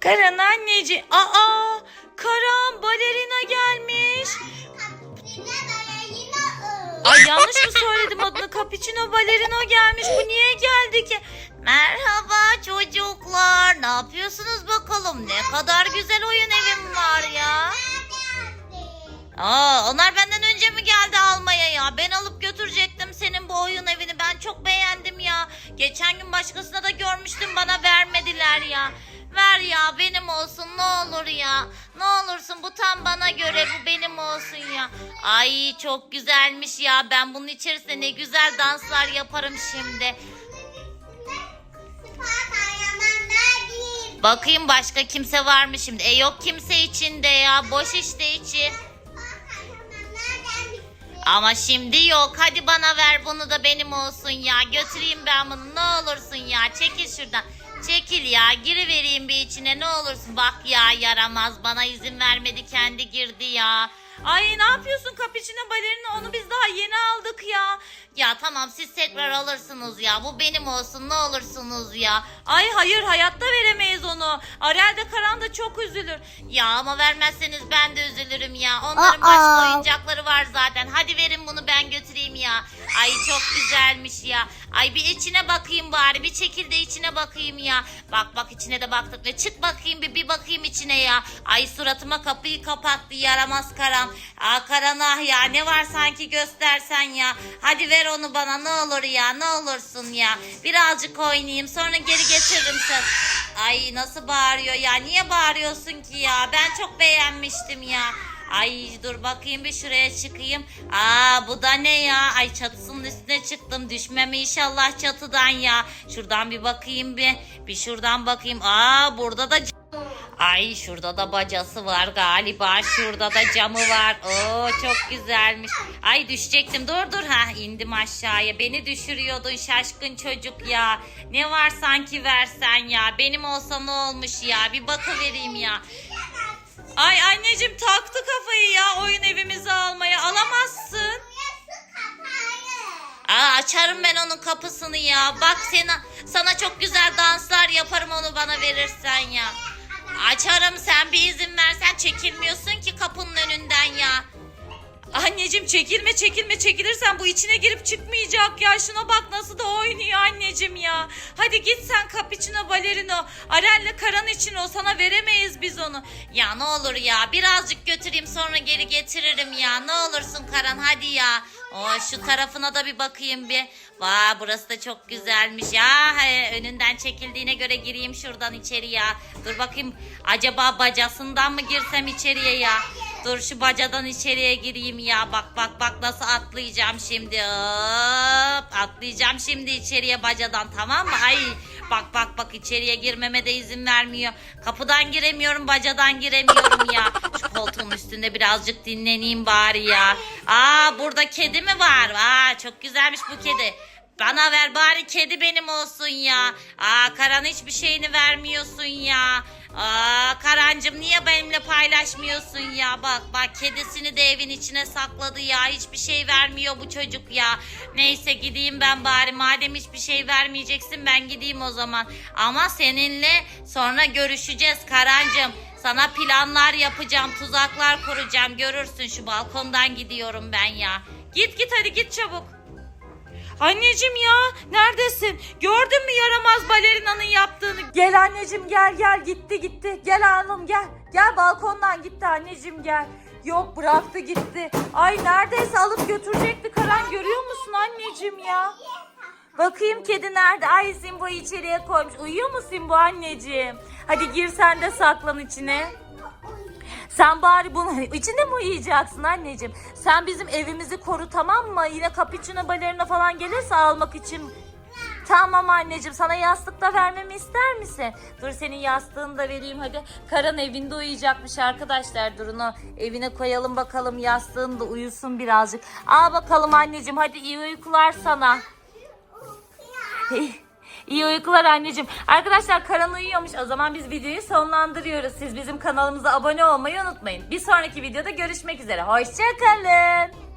Karan anneci. Aa Karan balerina gelmiş. Ay yanlış mı söyledim adını? Cappuccino Balerino gelmiş. Bu niye geldi ki? Merhaba çocuklar. Ne yapıyorsunuz bakalım? Ne kadar güzel oyun evim var ya. Aa, onlar benden önce mi geldi almaya ya? Ben alıp götürecektim senin bu oyun evini. Ben çok beğendim ya. Geçen gün başkasına da görmüştüm bana vermediler ya. Ver ya benim olsun ne olur ya. Ne olursun bu tam bana göre bu benim olsun ya. Ay çok güzelmiş ya. Ben bunun içerisinde ne güzel danslar yaparım şimdi. Bakayım başka kimse var mı şimdi? E yok kimse içinde ya. Boş işte içi. Ama şimdi yok. Hadi bana ver bunu da benim olsun ya. Götüreyim ben bunu. Ne olursun ya. Çekil şuradan. Çekil ya. Girivereyim bir içine. Ne olursun. Bak ya yaramaz. Bana izin vermedi. Kendi girdi ya. Ay ne yapıyorsun Capuchino balerina? Onu biz daha yeni aldık ya. Ya tamam siz tekrar alırsınız ya. Bu benim olsun ne olursunuz ya. Ay hayır hayatta veremeyiz onu. Arel de Karan da çok üzülür. Ya ama vermezseniz ben de üzülürüm ya. Onların Aa. başka oyuncakları var zaten. Hadi verin bunu ben götüreyim ya. Ay çok güzelmiş ya. Ay bir içine bakayım bari. Bir çekil de içine bakayım ya. Bak bak içine de baktık. Ne çık bakayım bir, bir bakayım içine ya. Ay suratıma kapıyı kapattı yaramaz Karan. Aa Karan ah ya ne var sanki göstersen ya. Hadi ver onu bana ne olur ya ne olursun ya. Birazcık oynayayım sonra geri getiririm sen. Ay nasıl bağırıyor ya. Niye bağırıyorsun ki ya? Ben çok beğenmiştim ya. Ay dur bakayım bir şuraya çıkayım. Aa bu da ne ya? Ay çatısının üstüne çıktım. Düşmem inşallah çatıdan ya. Şuradan bir bakayım bir. Bir şuradan bakayım. Aa burada da Ay şurada da bacası var galiba. Şurada da camı var. Oo çok güzelmiş. Ay düşecektim. Dur dur ha indim aşağıya. Beni düşürüyordun şaşkın çocuk ya. Ne var sanki versen ya. Benim olsa ne olmuş ya. Bir bakıvereyim ya. Ay anneciğim taktı kafayı ya oyun evimizi almaya. Alamazsın. Aa, açarım ben onun kapısını ya. Bak sana, sana çok güzel danslar yaparım onu bana verirsen ya. Açarım sen bir izin versen çekilmiyorsun ki kapının önünden ya. Anneciğim çekilme çekilme çekilirsen bu içine girip çıkmayacak ya. Şuna bak nasıl da oynuyor anneciğim ya. Hadi git sen Capuchino Balerino. Arel'le Karan için o sana veremeyiz biz onu. Ya ne olur ya birazcık götüreyim sonra geri getiririm ya. Ne olursun Karan hadi ya. O şu tarafına da bir bakayım bir. Vay burası da çok güzelmiş ya. Önünden çekildiğine göre gireyim şuradan içeri ya. Dur bakayım acaba bacasından mı girsem içeriye ya? Dur şu bacadan içeriye gireyim ya. Bak bak bak nasıl atlayacağım şimdi. Hop, atlayacağım şimdi içeriye bacadan tamam mı? Ay bak bak bak içeriye girmeme de izin vermiyor. Kapıdan giremiyorum bacadan giremiyorum ya. Şu koltuğun üstünde birazcık dinleneyim bari ya. Aa burada kedi mi var? Aa çok güzelmiş bu kedi. Bana ver bari kedi benim olsun ya. Aa Karan hiçbir şeyini vermiyorsun ya. Aa Karancım niye benimle paylaşmıyorsun ya? Bak bak kedisini de evin içine sakladı ya. Hiçbir şey vermiyor bu çocuk ya. Neyse gideyim ben bari. Madem hiçbir şey vermeyeceksin ben gideyim o zaman. Ama seninle sonra görüşeceğiz Karancım. Sana planlar yapacağım, tuzaklar kuracağım. Görürsün şu balkondan gidiyorum ben ya. Git git hadi git çabuk. Anneciğim ya neredesin? Gördün mü yaramaz balerinanın yaptığını? Gel anneciğim gel gel gitti gitti. Gel hanım gel. Gel balkondan gitti anneciğim gel. Yok bıraktı gitti. Ay neredeyse alıp götürecekti Karan görüyor musun anneciğim ya? Bakayım kedi nerede? Ay Simbo'yu içeriye koymuş. Uyuyor mu Simbo anneciğim? Hadi gir sen de saklan içine. Sen bari bunu içinde mi uyuyacaksın anneciğim? Sen bizim evimizi koru tamam mı? Yine cappuccino balerina falan gelirse almak için. Tamam anneciğim sana yastık da vermemi ister misin? Dur senin yastığını da vereyim hadi. Karan evinde uyuyacakmış arkadaşlar. Durun o evine koyalım bakalım yastığını da uyusun birazcık. Al bakalım anneciğim hadi iyi uykular sana. İyi uykular anneciğim. Arkadaşlar Karan uyuyormuş. O zaman biz videoyu sonlandırıyoruz. Siz bizim kanalımıza abone olmayı unutmayın. Bir sonraki videoda görüşmek üzere. Hoşçakalın.